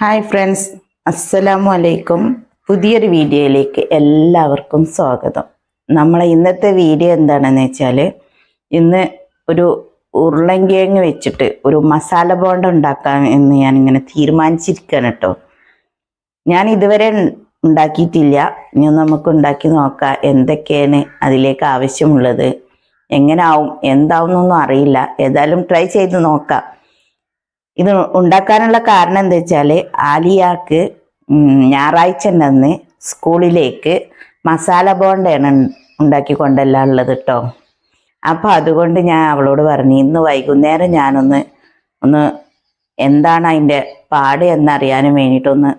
Hi friends അസ്സലാമു അലൈക്കും പുതിയൊരു വീഡിയോയിലേക്ക് എല്ലാവർക്കും സ്വാഗതം. നമ്മളെ ഇന്നത്തെ വീഡിയോ എന്താണെന്ന് വെച്ചാൽ ഇന്ന് ഒരു ഉരുളങ്കിഴങ്ങ് വെച്ചിട്ട് ഒരു മസാല ബോണ്ട ഉണ്ടാക്കാം എന്ന് ഇങ്ങനെ തീരുമാനിച്ചിരിക്കുകയാണ് കേട്ടോ. ഞാൻ ഇതുവരെ ഉണ്ടാക്കിയിട്ടില്ല. ഇനി നമുക്ക് ഉണ്ടാക്കി നോക്കാം. എന്തൊക്കെയാണ് അതിലേക്ക് ആവശ്യമുള്ളത്? എങ്ങനെ ആവും എന്താവും എന്നൊന്നും അറിയില്ല. ഏതായാലും ട്രൈ ചെയ്ത് നോക്കാം. ഇത് ഉണ്ടാക്കാനുള്ള കാരണം എന്താ വെച്ചാൽ ആലിയാക്ക് ഞായറാഴ്ച നിന്ന് സ്കൂളിലേക്ക് മസാല ബോണ്ടയാണ് ഉണ്ടാക്കി കൊണ്ടല്ല ഉള്ളത് കേട്ടോ അപ്പോൾ അതുകൊണ്ട് ഞാൻ അവളോട് പറഞ്ഞു ഇന്ന് വൈകുന്നേരം ഞാനൊന്ന് ഒന്ന് എന്താണ് അതിന്റെ പാട് എന്നറിയാനും വേണ്ടിയിട്ടൊന്ന്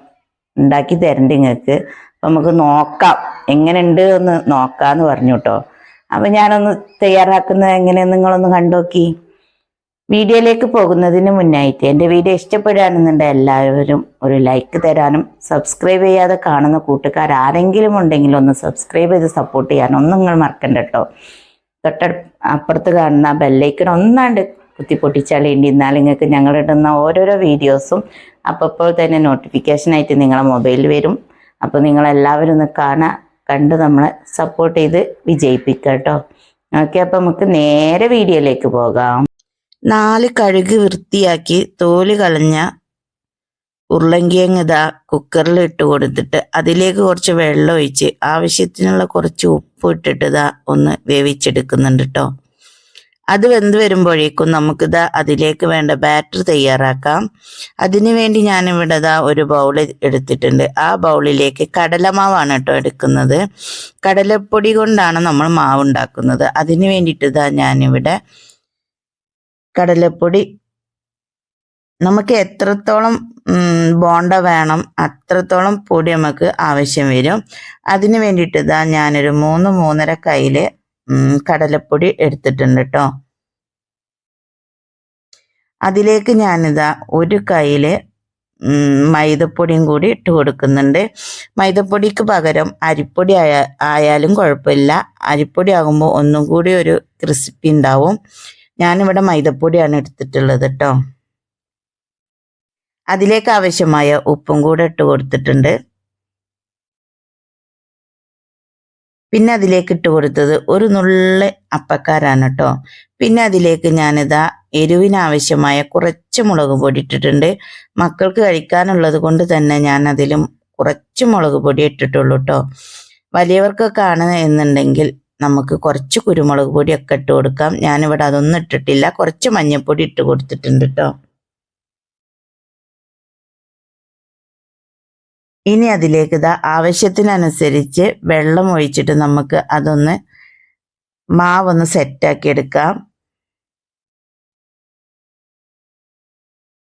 ഉണ്ടാക്കി തരണ്ട് നിങ്ങൾക്ക്. അപ്പം നമുക്ക് നോക്കാം എങ്ങനെയുണ്ട് ഒന്ന് നോക്കാമെന്ന് പറഞ്ഞു കേട്ടോ അപ്പം ഞാനൊന്ന് തയ്യാറാക്കുന്നത് എങ്ങനെയെന്ന് നിങ്ങളൊന്ന് കണ്ടോക്കി. വീഡിയോയിലേക്ക് പോകുന്നതിന് മുന്നായിട്ട് എന്റെ വീഡിയോ ഇഷ്ടപ്പെടുകയാണെന്നുണ്ട് എല്ലാവരും ഒരു ലൈക്ക് തരാനും സബ്സ്ക്രൈബ് ചെയ്യാതെ കാണുന്ന കൂട്ടുകാർ ആരെങ്കിലും ഉണ്ടെങ്കിൽ ഒന്ന് സബ്സ്ക്രൈബ് ചെയ്ത് സപ്പോർട്ട് ചെയ്യാനൊന്നും നിങ്ങൾ മറക്കണ്ട കേട്ടോ. തൊട്ട അപ്പുറത്ത് കാണുന്ന ബെല്ലൈക്കൺ ഒന്നാണ്ട് കുത്തിപ്പൊട്ടിച്ചാൽ വേണ്ടി എന്നാൽ നിങ്ങൾക്ക് ഞങ്ങൾ ഇടുന്ന ഓരോരോ വീഡിയോസും അപ്പോൾ തന്നെ നോട്ടിഫിക്കേഷനായിട്ട് നിങ്ങളെ മൊബൈലിൽ വരും. അപ്പോൾ നിങ്ങളെല്ലാവരും ഒന്ന് കാണാൻ കണ്ട് നമ്മളെ സപ്പോർട്ട് ചെയ്ത് വിജയിപ്പിക്കാം കേട്ടോ. ഓക്കെ അപ്പോൾ നമുക്ക് നേരെ വീഡിയോയിലേക്ക് പോകാം. നാല് കഴുകി വൃത്തിയാക്കി തോൽ കളഞ്ഞ ഉരുളങ്കിയങ്ങ് ഇതാ കുക്കറിൽ ഇട്ട് കൊടുത്തിട്ട് അതിലേക്ക് കുറച്ച് വെള്ളം ഒഴിച്ച് ആവശ്യത്തിനുള്ള കുറച്ച് ഉപ്പ് ഇട്ടിട്ട് ഇതാ ഒന്ന് വേവിച്ചെടുക്കുന്നുണ്ട് കേട്ടോ അത് വെന്ത് വരുമ്പോഴേക്കും നമുക്കിതാ അതിലേക്ക് വേണ്ട ബാറ്റർ തയ്യാറാക്കാം. അതിനുവേണ്ടി ഞാനിവിടെ ഇതാ ഒരു ബൗൾ എടുത്തിട്ടുണ്ട്. ആ ബൗളിലേക്ക് കടലമാവാണ് കേട്ടോ എടുക്കുന്നത്. കടലപ്പൊടി കൊണ്ടാണ് നമ്മൾ മാവ് ഉണ്ടാക്കുന്നത്. അതിന് വേണ്ടിയിട്ട് ഇതാ ഞാനിവിടെ കടലപ്പൊടി. നമുക്ക് എത്രത്തോളം ബോണ്ട വേണം അത്രത്തോളം പൊടി നമുക്ക് ആവശ്യം വരും. അതിന് വേണ്ടിയിട്ട് ഇതാ ഞാനൊരു മൂന്ന് മൂന്നര കയ്യിൽ കടലപ്പൊടി എടുത്തിട്ടുണ്ട് കേട്ടോ അതിലേക്ക് ഞാനിതാ ഒരു കയ്യിൽ മൈദപ്പൊടിയും കൂടി ഇട്ട് കൊടുക്കുന്നുണ്ട്. മൈദപ്പൊടിക്ക് പകരം അരിപ്പൊടി ആയാലും കുഴപ്പമില്ല. അരിപ്പൊടി ആകുമ്പോൾ ഒന്നും കൂടി ഒരു ക്രിസ്പി ഉണ്ടാവും. ഞാനിവിടെ മൈദപ്പൊടിയാണ് എടുത്തിട്ടുള്ളത് കേട്ടോ അതിലേക്ക് ആവശ്യമായ ഉപ്പും കൂടെ ഇട്ട് കൊടുത്തിട്ടുണ്ട്. പിന്നെ അതിലേക്ക് ഇട്ട് കൊടുത്തത് ഒരു നുള്ള് അപ്പക്കാരാണ് കേട്ടോ പിന്നെ അതിലേക്ക് ഞാനിതാ എരിവിനാവശ്യമായ കുറച്ച് മുളക് പൊടി ഇട്ടിട്ടുണ്ട്. മക്കൾക്ക് കഴിക്കാനുള്ളത് കൊണ്ട് തന്നെ ഞാൻ അതിലും കുറച്ച് മുളക് പൊടി ഇട്ടിട്ടുള്ളൂ കേട്ടോ വലിയവർക്കൊക്കെ ആണ് എന്നുണ്ടെങ്കിൽ നമുക്ക് കുറച്ച് കുരുമുളക് പൊടിയൊക്കെ ഇട്ട് കൊടുക്കാം. ഞാനിവിടെ അതൊന്നും ഇട്ടിട്ടില്ല. കുറച്ച് മഞ്ഞൾപ്പൊടി ഇട്ട് കൊടുത്തിട്ടുണ്ട് കേട്ടോ ഇനി അതിലേക്ക് ഇതാ ആവശ്യത്തിനനുസരിച്ച് വെള്ളം ഒഴിച്ചിട്ട് നമുക്ക് അതൊന്ന് മാവൊന്ന് സെറ്റാക്കി എടുക്കാം.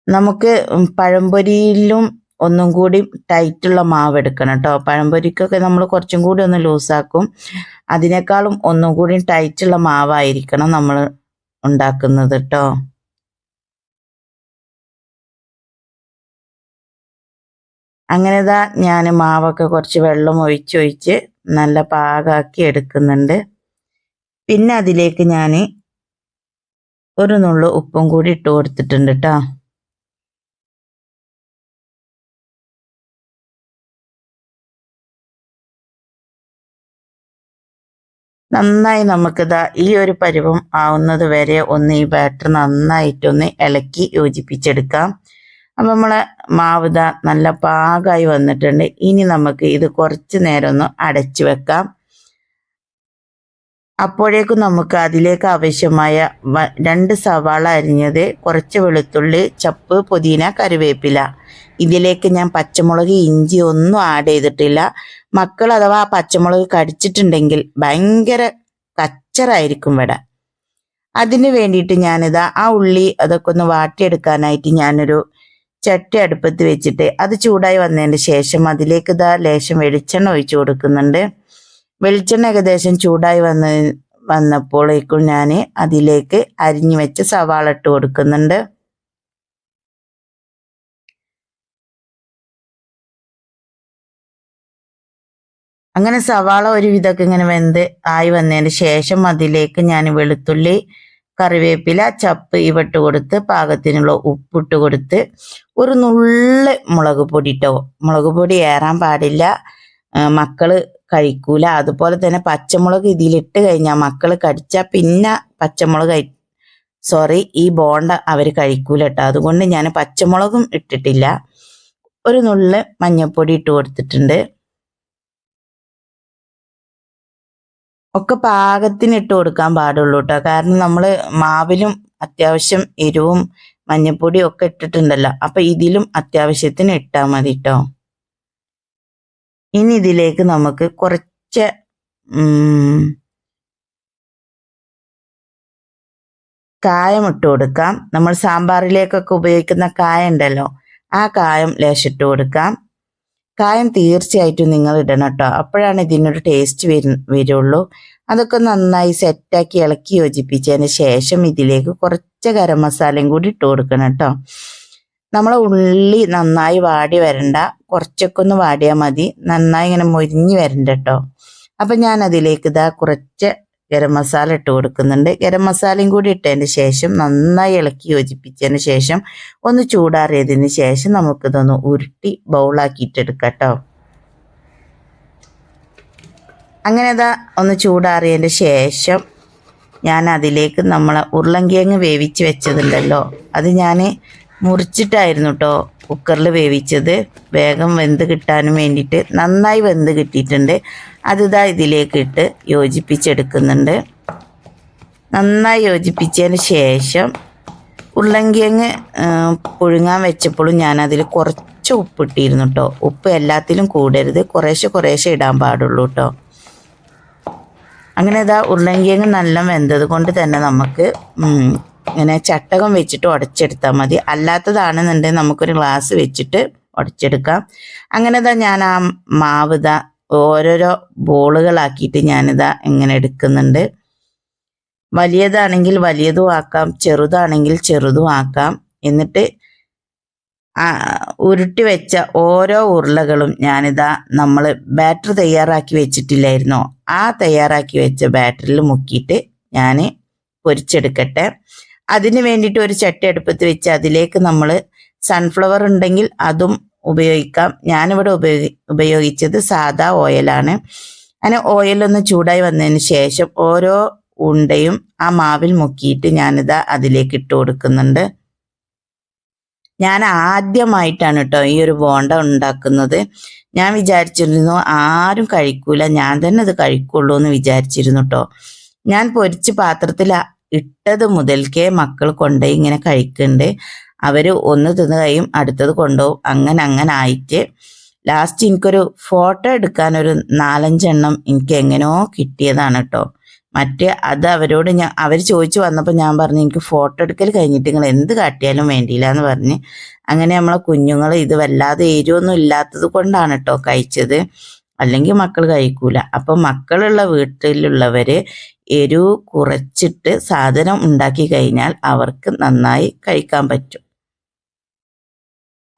നമുക്ക് പഴംപൊരിയിലും ഒന്നും കൂടി ടൈറ്റുള്ള മാവ് എടുക്കണം കേട്ടോ പഴംപൊരിക്കൊക്കെ നമ്മൾ കുറച്ചും കൂടി ഒന്ന് ലൂസാക്കും. അതിനേക്കാളും ഒന്നും കൂടി ടൈറ്റുള്ള മാവായിരിക്കണം നമ്മൾ ഉണ്ടാക്കുന്നത് കേട്ടോ അങ്ങനെ ഞാൻ മാവൊക്കെ കുറച്ച് വെള്ളം ഒഴിച്ചൊഴിച്ച് നല്ല പാകാക്കി എടുക്കുന്നുണ്ട്. പിന്നെ അതിലേക്ക് ഞാൻ ഒരു നുള്ളു ഉപ്പും കൂടി ഇട്ട് കൊടുത്തിട്ടുണ്ട് കേട്ടോ നന്നായി നമുക്കിതാ ഈ ഒരു പരുവം ആവുന്നത് വരെ ഒന്ന് ഈ ബാറ്റർ നന്നായിട്ടൊന്ന് ഇളക്കി യോജിപ്പിച്ചെടുക്കാം. അപ്പം നമ്മളെ മാവ് നല്ല പാകമായി വന്നിട്ടുണ്ട്. ഇനി നമുക്ക് ഇത് കുറച്ച് നേരം ഒന്ന് അടച്ചു വെക്കാം. അപ്പോഴേക്കും നമുക്ക് അതിലേക്ക് ആവശ്യമായ രണ്ട് സവാള അരിഞ്ഞത് കുറച്ച് വെളുത്തുള്ളി ചപ്പ് പുതിന കറിവേപ്പില. ഇതിലേക്ക് ഞാൻ പച്ചമുളക് ഇഞ്ചി ഒന്നും ആഡ് ചെയ്തിട്ടില്ല. മക്കൾ അഥവാ പച്ചമുളക് കടിച്ചിട്ടുണ്ടെങ്കിൽ ഭയങ്കര കച്ചറായിരിക്കും ഇവിടെ. അതിന് വേണ്ടിയിട്ട് ഞാനിതാ ആ ഉള്ളി അതൊക്കെ ഒന്ന് വാട്ടിയെടുക്കാനായിട്ട് ഞാനൊരു ചട്ടി അടുപ്പത്ത് വെച്ചിട്ട് അത് ചൂടായി വന്നതിന് ശേഷം അതിലേക്ക് ഇതാ ലേശം വെളിച്ചെണ്ണ ഒഴിച്ചു കൊടുക്കുന്നുണ്ട്. വെളിച്ചെണ്ണ ഏകദേശം ചൂടായി വന്ന വന്നപ്പോഴേക്കും ഞാൻ അതിലേക്ക് അരിഞ്ഞു വെച്ച് സവാള ഇട്ട് കൊടുക്കുന്നുണ്ട്. അങ്ങനെ സവാള ഒരു വിധമൊക്കെ ഇങ്ങനെ വെന്ത് ആയി വന്നതിന് ശേഷം അതിലേക്ക് ഞാൻ വെളുത്തുള്ളി കറിവേപ്പില ചപ്പ് ഇവട്ട് കൊടുത്ത് പാകത്തിനുള്ള ഉപ്പിട്ട് കൊടുത്ത് ഒരു നുള്ള് മുളക് പൊടി ഇട്ടോ. മുളക് പൊടി ഏറാൻ പാടില്ല. മക്കൾ കഴിക്കൂല. അതുപോലെ തന്നെ പച്ചമുളക് ഇതിലിട്ട് കഴിഞ്ഞാൽ മക്കൾ കടിച്ചാൽ പിന്നെ പച്ചമുളക് സോറി ഈ ബോണ്ട അവർ കഴിക്കൂല കേട്ടോ അതുകൊണ്ട് ഞാൻ പച്ചമുളകും ഇട്ടിട്ടില്ല. ഒരു നുള്ള് മഞ്ഞൾപ്പൊടി ഇട്ട് കൊടുത്തിട്ടുണ്ട്. ഒക്കെ പാകത്തിന് ഇട്ട് കൊടുക്കാൻ പാടുള്ളൂ കേട്ടോ കാരണം നമ്മൾ മാവിലും അത്യാവശ്യം എരിവും മഞ്ഞൾപ്പൊടിയും ഒക്കെ ഇട്ടിട്ടുണ്ടല്ലോ. അപ്പൊ ഇതിലും അത്യാവശ്യത്തിന് ഇട്ടാൽ മതി കേട്ടോ ഇനി ഇതിലേക്ക് നമുക്ക് കുറച്ച് കായം ഇട്ട് കൊടുക്കാം. നമ്മൾ സാമ്പാറിലേക്കൊക്കെ ഉപയോഗിക്കുന്ന കായ ഉണ്ടല്ലോ. ആ കായം ലേശിട്ട് കൊടുക്കാം. കായം തീർച്ചയായിട്ടും നിങ്ങൾ ഇടണം കേട്ടോ അപ്പോഴാണ് ഇതിനൊരു ടേസ്റ്റ് വരു വരുള്ളൂ. അതൊക്കെ നന്നായി സെറ്റാക്കി ഇളക്കി യോജിപ്പിച്ചതിന് ശേഷം ഇതിലേക്ക് കുറച്ച് ഗരം മസാലയും കൂടി ഇട്ട് കൊടുക്കണം കേട്ടോ നമ്മളെ ഉള്ളി നന്നായി വാടി വരണ്ട. കുറച്ചൊക്കെ ഒന്ന് വാടിയാൽ മതി. നന്നായി ഇങ്ങനെ മൊരിഞ്ഞ് വരണ്ട കേട്ടോ അപ്പം ഞാൻ അതിലേക്ക് ഇതാ കുറച്ച് ഗരം മസാല ഇട്ട് കൊടുക്കുന്നുണ്ട്. ഗരം മസാലയും കൂടി ഇട്ടതിന് ശേഷം നന്നായി ഇളക്കി യോജിപ്പിച്ചതിന് ശേഷം ഒന്ന് ചൂടാറിയതിന് ശേഷം നമുക്കിതൊന്ന് ഉരുട്ടി ബൗളാക്കിയിട്ടെടുക്കാം കേട്ടോ അങ്ങനെ ഇതാ ഒന്ന് ചൂടാറിയതിന് ശേഷം ഞാൻ അതിലേക്ക് നമ്മളെ ഉരുളങ്കിഴങ്ങ് വേവിച്ച് വെച്ചതുണ്ടല്ലോ. അത് ഞാൻ മുറിച്ചിട്ടായിരുന്നു കേട്ടോ കുക്കറിൽ വേവിച്ചത് വേഗം വെന്ത് കിട്ടാനും വേണ്ടിയിട്ട് നന്നായി വെന്ത് കിട്ടിയിട്ടുണ്ട്. അതിതാ ഇതിലേക്ക് ഇട്ട് യോജിപ്പിച്ചെടുക്കുന്നുണ്ട്. നന്നായി യോജിപ്പിച്ചതിന് ശേഷം ഉള്ളങ്കിയങ്ങ് പുഴുങ്ങാൻ വെച്ചപ്പോഴും ഞാനതിൽ കുറച്ച് ഉപ്പിട്ടിരുന്നു കേട്ടോ ഉപ്പ് എല്ലാത്തിലും കൂടരുത്. കുറേശ്ശെ കുറേശ്ശെ ഇടാൻ പാടുള്ളൂ കേട്ടോ അങ്ങനെ ഇതാ ഉരുളങ്കിയങ്ങ് നല്ല വെന്തത് കൊണ്ട് തന്നെ നമുക്ക് ഇങ്ങനെ ചട്ടകം വെച്ചിട്ട് ഉടച്ചെടുത്താൽ മതി. അല്ലാത്തതാണെന്നുണ്ടെങ്കിൽ നമുക്കൊരു ഗ്ലാസ് വെച്ചിട്ട് ഉടച്ചെടുക്കാം. അങ്ങനെ ഇതാ ഞാൻ ആ മാവ് ഇതാ ഓരോരോ ബോളുകളാക്കിയിട്ട് ഞാനിതാ ഇങ്ങനെ എടുക്കുന്നുണ്ട്. വലിയതാണെങ്കിൽ വലിയതും ആക്കാം ചെറുതാണെങ്കിൽ ചെറുതും ആക്കാം. എന്നിട്ട് ഉരുട്ടി വെച്ച ഓരോ ഉരുളകളും ഞാനിതാ നമ്മൾ ബാറ്റർ തയ്യാറാക്കി വെച്ചിട്ടില്ലായിരുന്നോ? ആ തയ്യാറാക്കി വെച്ച ബാറ്ററിൽ മുക്കിയിട്ട് ഞാൻ പൊരിച്ചെടുക്കട്ടെ. അതിന് വേണ്ടിയിട്ട് ഒരു ചട്ടി അടുപ്പത്ത് വെച്ച് അതിലേക്ക് നമ്മൾ സൺഫ്ലവർ ഉണ്ടെങ്കിൽ അതും ഉപയോഗിക്കാം. ഞാനിവിടെ ഉപയോഗി ഉപയോഗിച്ചത് സാദാ ഓയിലാണ് അങ്ങനെ ഓയിലൊന്ന് ചൂടായി വന്നതിന് ശേഷം ഓരോ ഉണ്ടയും ആ മാവിൽ മുക്കിയിട്ട് ഞാനിതാ അതിലേക്ക് ഇട്ട് കൊടുക്കുന്നുണ്ട്. ഞാൻ ആദ്യമായിട്ടാണ് കേട്ടോ ഈ ഒരു ബോണ്ട ഉണ്ടാക്കുന്നത്. ഞാൻ വിചാരിച്ചിരുന്നു ആരും കഴിക്കൂല. ഞാൻ തന്നെ അത് കഴിക്കുള്ളൂ എന്ന് വിചാരിച്ചിരുന്നു കേട്ടോ ഞാൻ പൊരിച്ച് പാത്രത്തിൽ ഇട്ടത് മുതൽക്കേ മക്കൾ കൊണ്ടുപോയി ഇങ്ങനെ കഴിക്കുന്നുണ്ട് അവർ ഒന്ന് തിന്ന് കഴിയും അടുത്തത് കൊണ്ടുപോകും അങ്ങനെ അങ്ങനെ ആയിട്ട് ലാസ്റ്റ് എനിക്കൊരു ഫോട്ടോ എടുക്കാൻ ഒരു നാലഞ്ചെണ്ണം എനിക്ക് എങ്ങനെയോ കിട്ടിയതാണ് കേട്ടോ മറ്റേ അത് അവരോട് ഞാൻ അവർ ചോദിച്ചു വന്നപ്പോൾ ഞാൻ പറഞ്ഞു എനിക്ക് ഫോട്ടോ എടുക്കൽ കഴിഞ്ഞിട്ട് നിങ്ങൾ എന്ത് കാട്ടിയാലും വേണ്ടിയില്ല എന്ന് പറഞ്ഞ്. അങ്ങനെ നമ്മളെ കുഞ്ഞുങ്ങൾ ഇത് വല്ലാതെ എരിവൊന്നും ഇല്ലാത്തത് കൊണ്ടാണ് കേട്ടോ കഴിച്ചത്. അല്ലെങ്കിൽ മക്കൾ കഴിക്കൂല. അപ്പൊ മക്കളുള്ള വീട്ടിലുള്ളവര് എരിവ് കുറച്ചിട്ട് സാധനം ഉണ്ടാക്കി കഴിഞ്ഞാൽ അവർക്ക് നന്നായി കഴിക്കാൻ പറ്റും.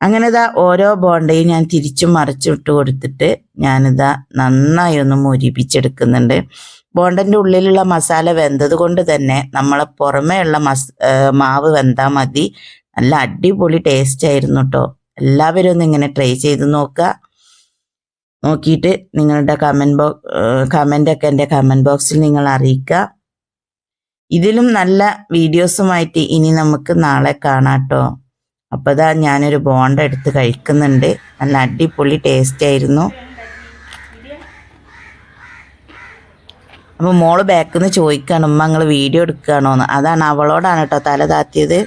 അങ്ങനെതാ ഓരോ ബോണ്ടയും ഞാൻ തിരിച്ചു മറിച്ചിട്ട് കൊടുത്തിട്ട് ഞാനിതാ നന്നായി ഒന്ന് മുരിപ്പിച്ചെടുക്കുന്നുണ്ട്. ബോണ്ടന്റെ ഉള്ളിലുള്ള മസാല വെന്തത് കൊണ്ട് തന്നെ നമ്മളെ പുറമേയുള്ള മസ് മാവ് വെന്താൽ മതി. നല്ല അടിപൊളി ടേസ്റ്റ് ആയിരുന്നു കേട്ടോ എല്ലാവരും ഒന്ന് ഇങ്ങനെ ട്രൈ ചെയ്ത് നോക്കുക നോക്കിയിട്ട് നിങ്ങളുടെ കമന്റ് ബോ കമന്റ് ഒക്കെ എന്റെ കമന്റ് ബോക്സിൽ നിങ്ങൾ അറിയിക്കുക. ഇതിലും നല്ല വീഡിയോസുമായിട്ട് ഇനി നമുക്ക് നാളെ കാണാട്ടോ. അപ്പോൾ ഇതാ ഞാനൊരു ബോണ്ട എടുത്ത് കഴിക്കുന്നുണ്ട്. നല്ല അടിപൊളി ടേസ്റ്റ് ആയിരുന്നു. അപ്പോൾ മോൾ ബാക്കിൽ നിന്ന് ചോദിക്കുകയാണ് ഉമ്മ നിങ്ങൾ വീഡിയോ എടുക്കുകയാണോ എന്ന് അതാണ് അവളോടാണ് കേട്ടോ തല താത്തിയത്.